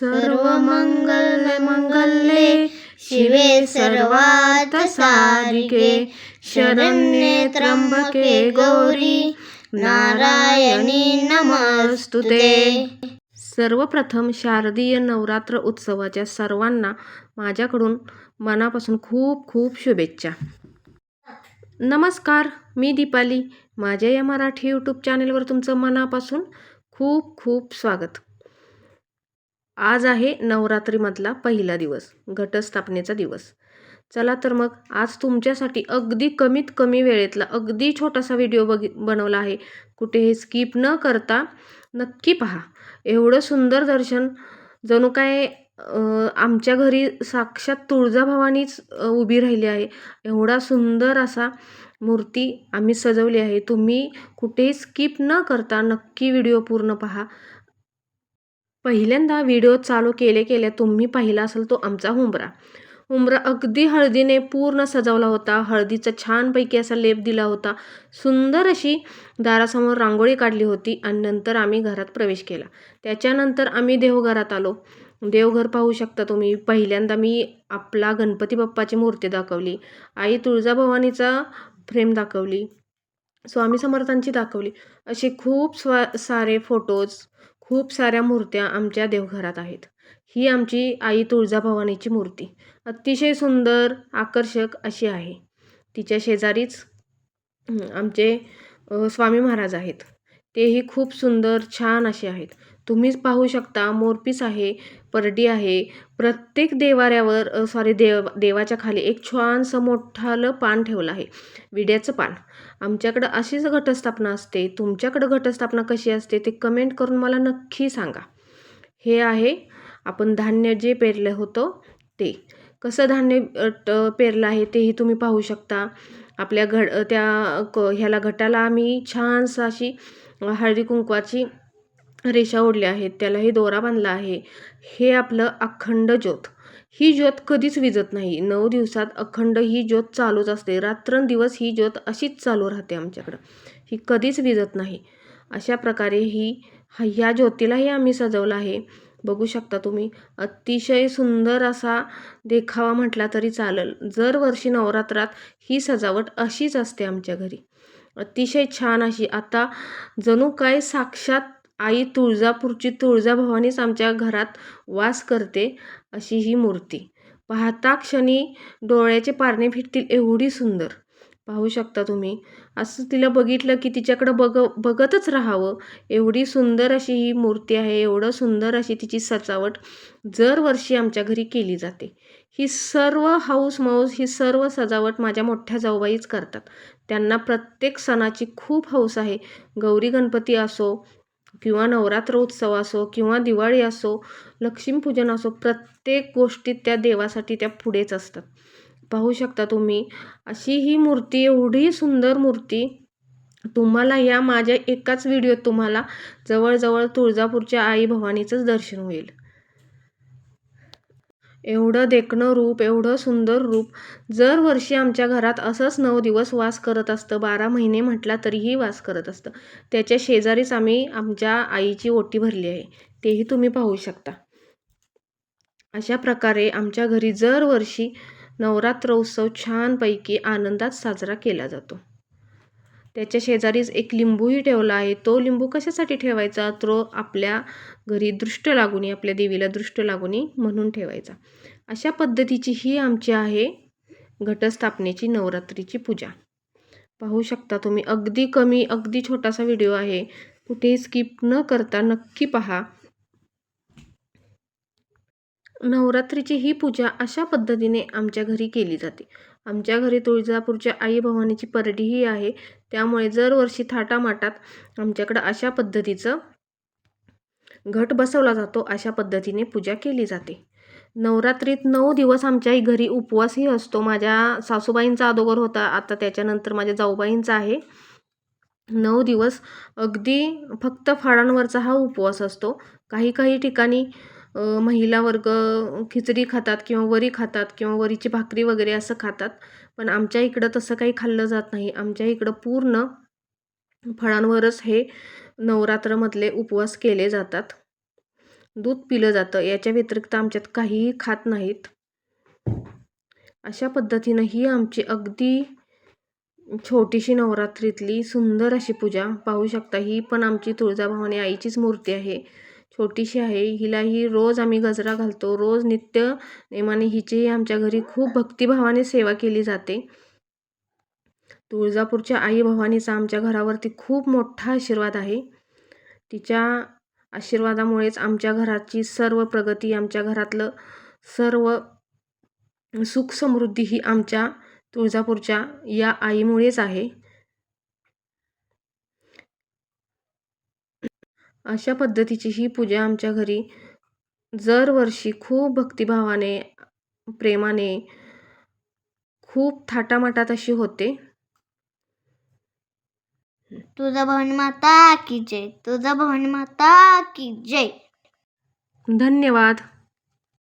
सर्वमङ्गलमङ्गल्ये शिवे सर्वात सारिके शरण्ये त्र्यंबके गौरी नारायणी नमस्तुते. सर्वप्रथम शारदीय नवरात्र उत्सवाच्या सर्वांना माझ्याकडून मनापासून खूप खूप शुभेच्छा. नमस्कार मी दीपाली. माझ्या या मराठी यूट्यूब चॅनेलवर तुमचं मनापासून खूप खूप स्वागत. आज आहे नवरात्रीमधला पहिला दिवस घटस्थापनेचा दिवस. चला तर मग आज तुमच्यासाठी अगदी कमीत कमी वेळेतला अगदी छोटासा व्हिडिओ बघि बनवला आहे. कुठेही स्किप न करता नक्की पहा. एवढं सुंदर दर्शन जणू काय आमच्या घरी साक्षात तुळजाभवानीच उभी राहिली आहे. एवढा सुंदर असा मूर्ती आम्ही सजवली आहे. तुम्ही कुठेही स्किप न करता नक्की व्हिडिओ पूर्ण पहा. पहिल्यांदा व्हिडिओ चालू केले केले तुम्ही पाहिला असेल तो आमचा हुंबरा हुंबरा अगदी हळदीने पूर्ण सजवला होता. हळदीचा छानपैकी असा लेप दिला होता. सुंदर अशी दारासमोर रांगोळी काढली होती आणि नंतर आम्ही घरात प्रवेश केला. त्याच्यानंतर आम्ही देवघरात आलो. देवघर पाहू शकता तुम्ही. पहिल्यांदा मी आपला गणपती बाप्पाची मूर्ती दाखवली. आई तुळजाभवानीचा फ्रेम दाखवली. स्वामी समर्थांची दाखवली. असे खूप स्वा सारे फोटोज खूप साऱ्या मूर्त्या आमच्या देवघरात आहेत. ही आमची आई तुळजाभवानीची मूर्ती. अतिशय सुंदर आकर्षक अशी आहे. तिच्या शेजारीच आमचे स्वामी महाराज आहेत. तेही खूप सुंदर छान असे आहेत. तुम्हीच पाहू शकता मोरपीस आहे परडी आहे. प्रत्येक देवाऱ्यावर सॉरी देव देवाच्या खाली एक छानसं मोठालं पान ठेवलं आहे. विड्याचं पान. आमच्याकडं अशीच घटस्थापना असते. तुमच्याकडं घटस्थापना कशी असते ते कमेंट करून मला नक्की सांगा. हे आहे आपण धान्य जे पेरलं होतं ते. कसं धान्य पेरलं आहे तेही तुम्ही पाहू शकता. आपल्या घड त्या क ह्याला घटाला आम्ही छानसं अशी हळदी कुंकवाची रेषा ओढल्या आहेत त्यालाही दोरा बांधला आहे. हे आपलं अखंड ज्योत. ही ज्योत कधीच विजत नाही. नऊ दिवसात अखंड ही ज्योत चालूच असते. रात्रंदिवस ही ज्योत अशीच चालू राहते आमच्याकडं. ही कधीच विजत नाही. अशा प्रकारे ही ह्या ज्योतीलाही आम्ही सजवलं आहे. बघू शकता तुम्ही अतिशय सुंदर असा देखावा म्हटला तरी चालेल. जर वर्षी नवरात्रात ही सजावट अशीच असते आमच्या घरी. अतिशय छान अशी. आता जणू काय साक्षात आई तुळजापूरची तुळजाभवानीच आमच्या घरात वास करते अशी ही मूर्ती. पाहता क्षणी डोळ्याचे पारणे फिटतील एवढी सुंदर. पाहू शकता तुम्ही. असं तिला बघितलं की तिच्याकडं बघ बघतच राहावं. एवढी सुंदर अशी ही मूर्ती आहे एवढं सुंदर अशी तिची सजावट दरवर्षी आमच्या घरी केली जाते. ही सर्व हाऊस माऊस ही सर्व सजावट माझ्या मोठ्या जाऊबाईच करतात. त्यांना प्रत्येक सणाची खूप हौस आहे. गौरी गणपती असो किंवा नवरात्र उत्सव असो किंवा दिवाळी असो लक्ष्मीपूजन असो प्रत्येक गोष्टीत त्या देवासाठी त्या पुढेच असतात. पाहू शकता तुम्ही अशी ही मूर्ती एवढी सुंदर मूर्ती तुम्हाला या माझ्या एकाच व्हिडिओत तुम्हाला जवळजवळ तुळजापूरच्या आई भवानीचंच दर्शन होईल. एवढं देखणं रूप एवढं सुंदर रूप. जर वर्षी आमच्या घरात असंच नऊ दिवस वास करत असतं बारा महिने म्हटला तरीही वास करत असतं. त्याच्या शेजारीच आम्ही आमच्या आईची ओटी भरली आहे. तेही तुम्ही पाहू शकता. अशा प्रकारे आमच्या घरी दरवर्षी नवरात्र उत्सव छानपैकी आनंदात साजरा केला जातो. त्याच्या शेजारीच एक लिंबूही ठेवला आहे. तो लिंबू कशासाठी ठेवायचा? तो आपल्या घरी दृष्ट लागुनी आपल्या देवीला दृष्ट लागुनी म्हणून ठेवायचा. अशा पद्धतीची ही आमची आहे घटस्थापनेची नवरात्रीची पूजा. पाहू शकता तुम्ही अगदी कमी अगदी छोटासा व्हिडिओ आहे. कुठेही स्किप न करता नक्की पहा. नवरात्रीची ही पूजा अशा पद्धतीने आमच्या घरी केली जाते. आमच्या घरी तुळजापूरच्या आई भवानीची परडीही आहे. त्यामुळे दरवर्षी थाटामाटात आमच्याकडं अशा पद्धतीचं घट बसवला जातो अशा पद्धतीने पूजा केली जाते. नवरात्रीत नऊ दिवस आमच्या घरी उपवासही असतो. माझ्या सासूबाईंचा अदोगर होता आता त्याच्यानंतर माझ्या जाऊबाईंचा आहे. नऊ दिवस अगदी फक्त फळांवरचा हा उपवास असतो. काही काही ठिकाणी महिला वर्ग खिचडी खातात किंवा वरी खातात किंवा वरीची भाकरी वगैरे असं खातात. पण आमच्या इकडं तसं काही खाल्लं जात नाही. आमच्या इकडं पूर्ण फळांवरच हे नवरात्रमधले उपवास केले जातात. दूध पिलं जातं. याच्या व्यतिरिक्त आमच्यात काहीही खात नाहीत. अशा पद्धतीनं ही आमची अगदी छोटीशी नवरात्रीतली सुंदर अशी पूजा पाहू शकता ही पण आमची तुळजाभवानी आईचीच मूर्ती आहे. छोटीशी आहे. हिला ही रोज आम्ही गजरा घालतो. रोज नित्य नेमाने हिचीही आमच्या घरी खूप भक्तिभावाने सेवा केली जाते. तुळजापूरच्या आई भवानीचा आमच्या घरावरती खूप मोठा आशीर्वाद आहे. तिच्या आशीर्वादामुळेच आमच्या घराची सर्व प्रगती आमच्या घरातलं सर्व सुख समृद्धी ही आमच्या तुळजापूरच्या या आईमुळेच आहे. अशा पद्धतीची ही पूजा आमच्या घरी दरवर्षी खूप भक्तिभावाने प्रेमाने खूप थाटामाटात अशी होते. तुझा भवानी माता की जय तुझा भवानी माता की जय. धन्यवाद.